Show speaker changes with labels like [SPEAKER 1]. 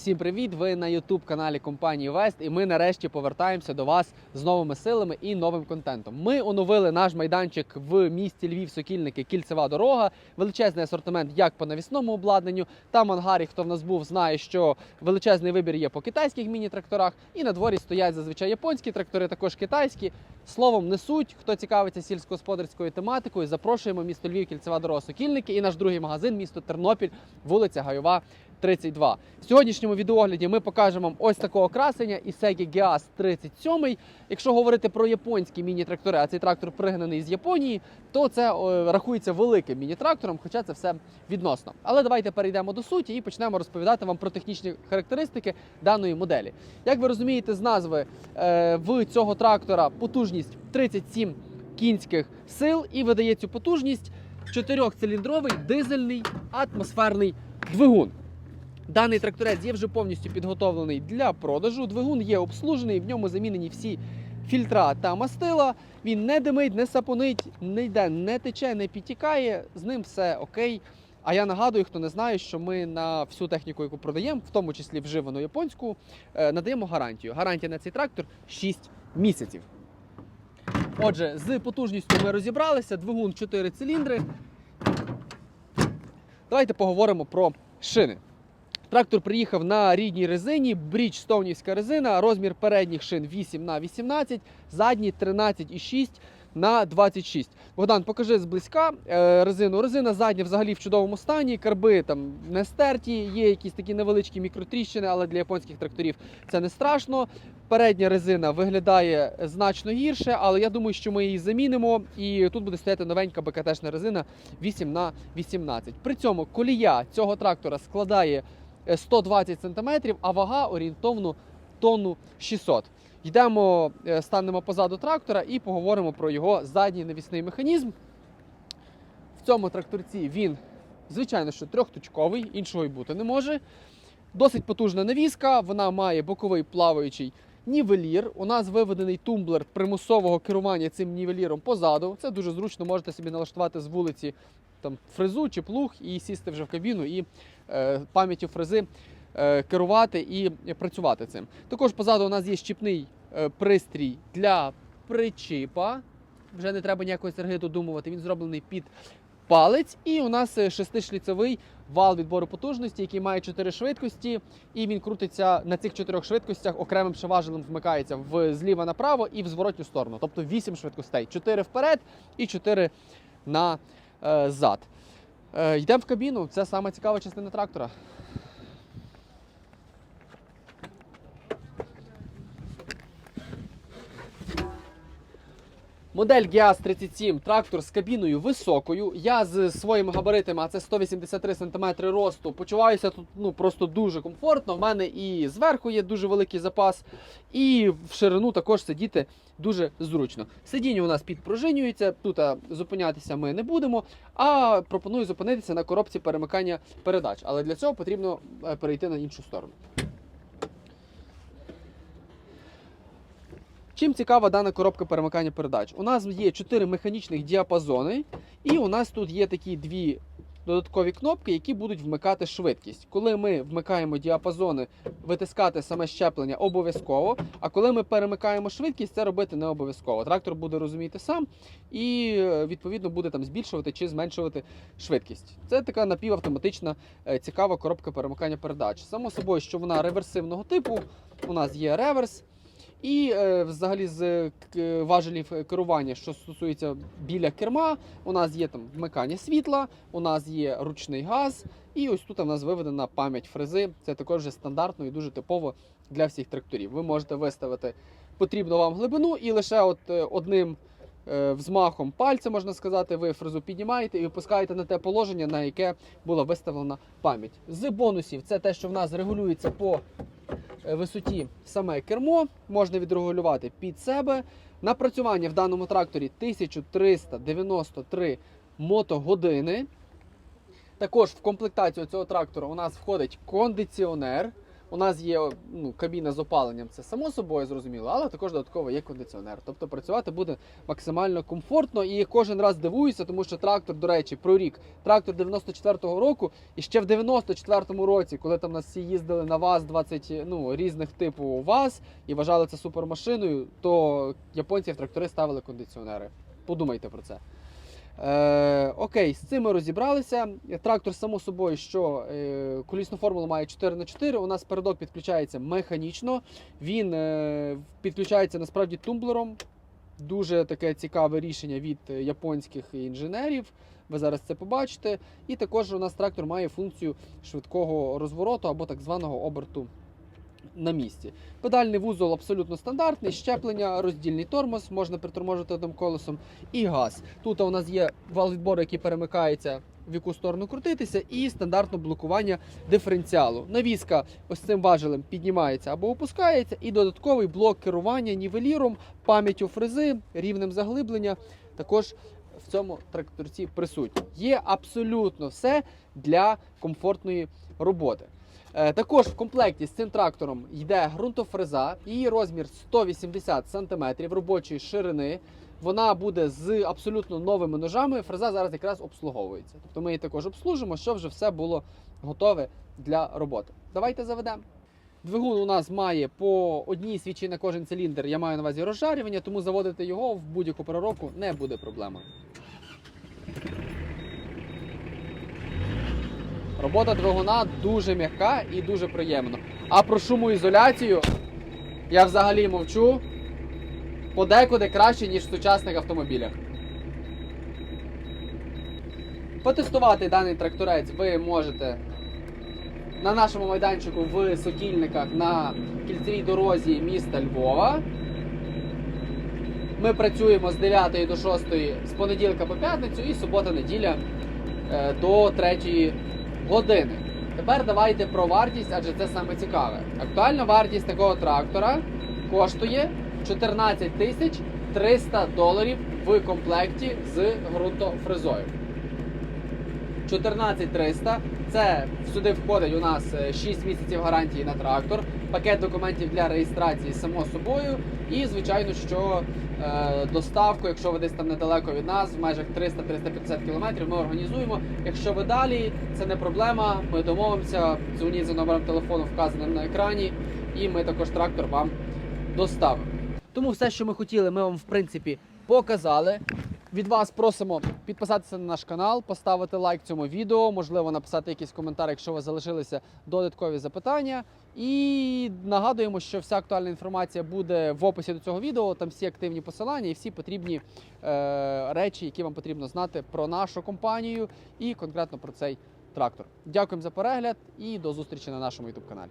[SPEAKER 1] Всім привіт! Ви на youtube каналі компанії Вест, і ми нарешті повертаємося до вас з новими силами і новим контентом. Ми оновили наш майданчик в місті Львів, Сокільники, кільцева дорога, величезний асортимент як по навісному обладнанню. Там ангарі, хто в нас був, знає, що величезний вибір є по китайських міні-тракторах. І на дворі стоять зазвичай японські трактори, також китайські. Словом, несуть. Хто цікавиться сільськогосподарською тематикою, запрошуємо місто Львів, кільцева дорога Сокільники і наш другий магазин, місто Тернопіль, вулиця Гайова. 32. В сьогоднішньому відеогляді ми покажемо вам ось такого красення Ісегі Геас 37. Якщо говорити про японські міні-трактори, а цей трактор пригнаний з Японії, то це е, рахується великим міні-трактором, хоча це все відносно. Але давайте перейдемо до суті і почнемо розповідати вам про технічні характеристики даної моделі. Як ви розумієте, з назви е, в цього трактора потужність 37 кінських сил і видає цю потужність чотирьохциліндровий дизельний атмосферний двигун. Даний тракторець є вже повністю підготовлений для продажу. Двигун є обслужений, в ньому замінені всі фільтра та мастила. Він не димить, не сапонить, не йде, не тече, не підтікає. З ним все окей. А я нагадую, хто не знає, що ми на всю техніку, яку продаємо, в тому числі вживану японську, е, надаємо гарантію. Гарантія на цей трактор 6 місяців. Отже, з потужністю ми розібралися. Двигун 4 циліндри. Давайте поговоримо про шини. Трактор приїхав на рідній резині, Бріджстоунівська резина, розмір передніх шин 8 на 18, задні 13,6 на 26. Богдан, покажи зблизька е, резину. Резина задня взагалі в чудовому стані, карби там не стерті, є якісь такі невеличкі мікротріщини, але для японських тракторів це не страшно. Передня резина виглядає значно гірше, але я думаю, що ми її замінимо. І тут буде стояти новенька БКТшна резина 8 на 18. При цьому колія цього трактора складає 120 см, а вага орієнтовно тонну 600. Йдемо, е, станемо позаду трактора і поговоримо про його задній навісний механізм. В цьому тракторці він, звичайно, що трьохточковий, іншого й бути не може. Досить потужна навіска, вона має боковий плаваючий нівелір. У нас виведений тумблер примусового керування цим нівеліром позаду. Це дуже зручно, можете собі налаштувати з вулиці там, фрезу чи плуг і сісти вже в кабіну і е, пам'яттю фрези е, керувати і працювати цим. Також позаду у нас є щіпний е, пристрій для причіпа. Вже не треба ніякої серги додумувати. Він зроблений під палець. І у нас е, шестишліцевий вал відбору потужності, який має чотири швидкості, і він крутиться на цих чотирьох швидкостях окремим ще важелем вмикається в зліва направо і в зворотню сторону. Тобто вісім швидкостей: чотири вперед і чотири назад. Е, йдемо в кабіну. Це саме цікава частина трактора. Модель GIAS 37 трактор з кабіною високою. Я з своїми габаритами, а це 183 см росту, почуваюся тут ну, просто дуже комфортно. В мене і зверху є дуже великий запас, і в ширину також сидіти дуже зручно. Сидіння у нас підпружинюється, тут зупинятися ми не будемо, а пропоную зупинитися на коробці перемикання передач. Але для цього потрібно е, перейти на іншу сторону. Чим цікава дана коробка перемикання передач? У нас є 4 механічних діапазони, і у нас тут є такі дві додаткові кнопки, які будуть вмикати швидкість. Коли ми вмикаємо діапазони, витискати саме щеплення обов'язково. А коли ми перемикаємо швидкість, це робити не обов'язково. Трактор буде розуміти сам і е, відповідно буде там збільшувати чи зменшувати швидкість. Це така напівавтоматична е, цікава коробка перемикання передач. Само собою, що вона реверсивного типу. У нас є реверс. І е, взагалі з важелів керування, що стосується біля керма, у нас є там вмикання світла, у нас є ручний газ, і ось тут у нас виведена пам'ять фрези. Це також стандартно і дуже типово для всіх тракторів. Ви можете виставити потрібну вам глибину, і лише от е, одним е, взмахом пальця, можна сказати, ви фрезу піднімаєте і випускаєте на те положення, на яке була виставлена пам'ять. З бонусів це те, що в нас регулюється по висоті саме кермо, можна відрегулювати під себе. Напрацювання в даному тракторі 1393 мотогодини. Також в комплектацію цього трактора у нас входить кондиціонер. У нас є ну, кабіна з опаленням, це само собою зрозуміло, але також додатково є кондиціонер. Тобто працювати буде максимально комфортно і кожен раз дивуюся, тому що трактор, до речі, про рік. Трактор 94-го року, і ще в 94-му році, коли там нас всі їздили на ВАЗ 20 ну, різних типу ВАЗ і вважали це супермашиною, то японці в трактори ставили кондиціонери. Подумайте про це. Е, окей, з цим ми розібралися. Трактор, само собою, що е, колісну формулу має 4х4. У нас передок підключається механічно. Він е, підключається насправді тумблером. Дуже таке цікаве рішення від японських інженерів. Ви зараз це побачите. І також у нас трактор має функцію швидкого розвороту або так званого оберту на місці. Педальний вузол абсолютно стандартний, щеплення, роздільний тормоз, можна приторможити одним колесом і газ. Тут у нас є вал відбору, який перемикається в яку сторону крутитися, і стандартне блокування диференціалу. Навіска ось цим важелем піднімається або опускається, і додатковий блок керування нівеліром, пам'яттю фрези, рівнем заглиблення. Також в цьому тракторці присутні. Є абсолютно все для комфортної роботи. Е, Також в комплекті з цим трактором йде ґрунтофреза, її розмір 180 см робочої ширини. Вона буде з абсолютно новими ножами. Фреза зараз якраз обслуговується. Тобто ми її також обслужимо, щоб вже все було готове для роботи. Давайте заведемо. Двигун у нас має по одній свічі на кожен циліндр. Я маю на увазі розжарювання, тому заводити його в будь-яку переробку не буде проблемою. Робота двигуна дуже м'яка і дуже приємна. А про шумоізоляцію я взагалі мовчу. Подекуди краще, ніж в сучасних автомобілях. Потестувати даний тракторець ви можете на нашому майданчику в Сокільниках на кільцевій дорозі міста Львова. Ми працюємо з 9 до 6 з понеділка по п'ятницю і субота-неділя е, до 3 години. Тепер давайте про вартість, адже це саме цікаве. Актуальна вартість такого трактора коштує 14 тисяч 300 доларів в комплекті з ґрунтофрезою. 14300 це сюди входить у нас е, 6 місяців гарантії на трактор, пакет документів для реєстрації само собою. І звичайно, що е, доставку, якщо ви десь там недалеко від нас, в межах 300-350 кілометрів, ми організуємо. Якщо ви далі, це не проблема. Ми домовимося. Дзвоніть за номером телефону, вказаним на екрані, і ми також трактор вам доставимо. Тому все, що ми хотіли, ми вам в принципі показали. Від вас просимо підписатися на наш канал, поставити лайк цьому відео, можливо, написати якийсь коментар, якщо у вас залишилися додаткові запитання. І нагадуємо, що вся актуальна інформація буде в описі до цього відео. Там всі активні посилання і всі потрібні е, речі, які вам потрібно знати про нашу компанію і конкретно про цей трактор. Дякуємо за перегляд і до зустрічі на нашому youtube каналі.